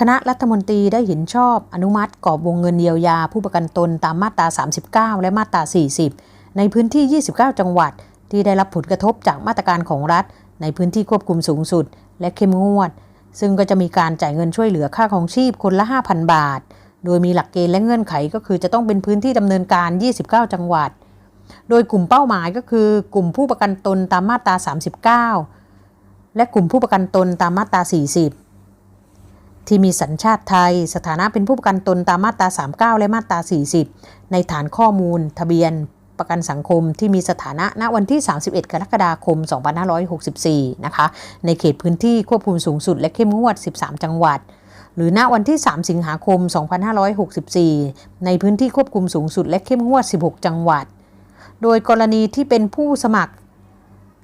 คณะรัฐมนตรีได้เห็นชอบอนุมัติกรอบวงเงินเยียวยาผู้ประกันตนตามมาตรา 39 และมาตรา 40 ในพื้นที่ 29 จังหวัด ที่ได้รับผลกระทบจากมาตรการของรัฐ ในพื้นที่ควบคุมสูงสุด และเข้มงวด ซึ่งก็จะมีการจ่ายเงินช่วยเหลือค่าของชีพคนละ 5,000 บาท โดยมีหลักเกณฑ์และเงื่อนไขก็คือจะต้องเป็นพื้นที่ดำเนินการ 29 จังหวัด โดยกลุ่มเป้าหมายก็คือกลุ่มผู้ประกันตนตามมาตรา 39 และกลุ่มผู้ประกันตนตามมาตรา 40 ที่มีสัญชาติไทย สถานะเป็นผู้ประกันตนตามมาตรา 39 และมาตรา 40 ในฐานข้อมูล ทะเบียน ประกันสังคมที่มีสถานะณวันที่ 31 กรกฎาคม 2564 นะคะ ในเขตพื้นที่ควบคุมสูงสุดและเข้มงวด 13 จังหวัด หรือณวันที่ 3 สิงหาคม 2564 ในพื้นที่ควบคุมสูงสุดและเข้มงวด 16 จังหวัด โดยกรณีที่เป็นผู้สมัคร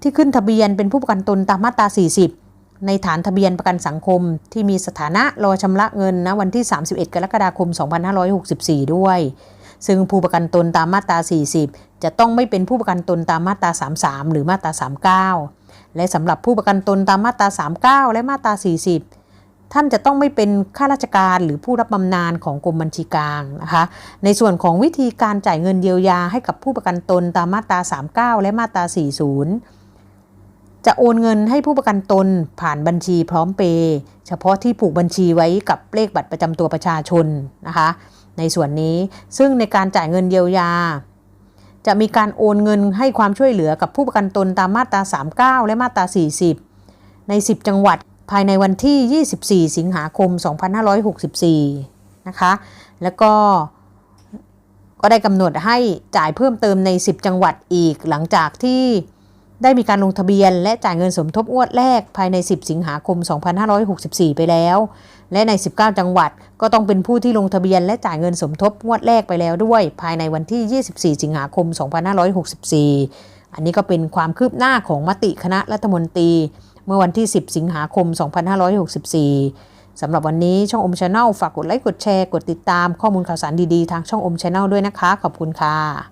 ที่ขึ้นทะเบียนเป็นผู้ประกันตนตามมาตรา 40 ในฐานทะเบียนประกันสังคม ที่มีสถานะรอชำระเงินณวันที่ 31 กรกฎาคม 2564 ด้วย ซึ่งผู้ประกันตนตามมาตรา 40 จะต้องไม่เป็นผู้ประกันตนตามมาตรา 33 หรือมาตรา 39 และสำหรับผู้ประกันตนตามมาตรา 39 และมาตรา 40ท่านจะต้องไม่เป็นข้าราชการหรือผู้รับบำนาญของกรมบัญชีกลางนะคะ ในส่วนของวิธีการจ่ายเงินเยียวยาให้กับผู้ประกันตนตามมาตรา 39 และมาตรา 40 จะโอนเงินให้ผู้ประกันตนผ่านบัญชีพร้อมเปย์เฉพาะที่ผูกบัญชีไว้กับเลขบัตรประจำตัวประชาชนนะคะ ในส่วนนี้ซึ่งในการจ่ายเงินเยียวยา จะมีการโอนเงินให้ความช่วยเหลือกับผู้ประกันตนตามมาตรา 39 และมาตรา 40 ใน 10 จังหวัดภายในวันที่ 24 สิงหาคม 2564 นะคะ แล้วก็ก็ได้กำหนดให้จ่ายเพิ่มเติมใน 10 จังหวัดอีกหลังจากที่ ได้มีการลงทะเบียน และจ่ายเงินสมทบงวดแรกภายใน 10 สิงหาคม 2564 ไปแล้ว และใน 19 จังหวัดก็ต้องเป็นผู้ที่ลงทะเบียน และจ่ายเงินสมทบงวดแรกไปแล้วด้วย ภายในวันที่ 24 สิงหาคม 2564 อันนี้ก็เป็นความคืบหน้าของมติคณะรัฐมนตรี เมื่อวันที่ 10 สิงหาคม 2564 สำหรับวันนี้ช่องอมชาแนลฝากกดไลค์กดแชร์กดติดตามข้อมูลข่าวสารดีๆ ทางช่องอมชาแนลด้วยนะคะ ขอบคุณค่ะ